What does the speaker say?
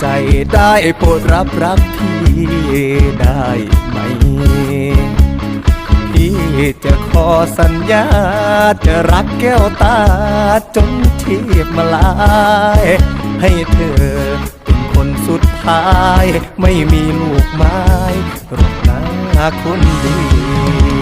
ใจได้โปรดรับรักพี่ได้ไหม พี่จะขอสัญญา จะรักแก้วตาจนทีพมาลาย ให้เธอเป็นคนสุดท้าย ไม่มีลูกไม้รักนาคนดี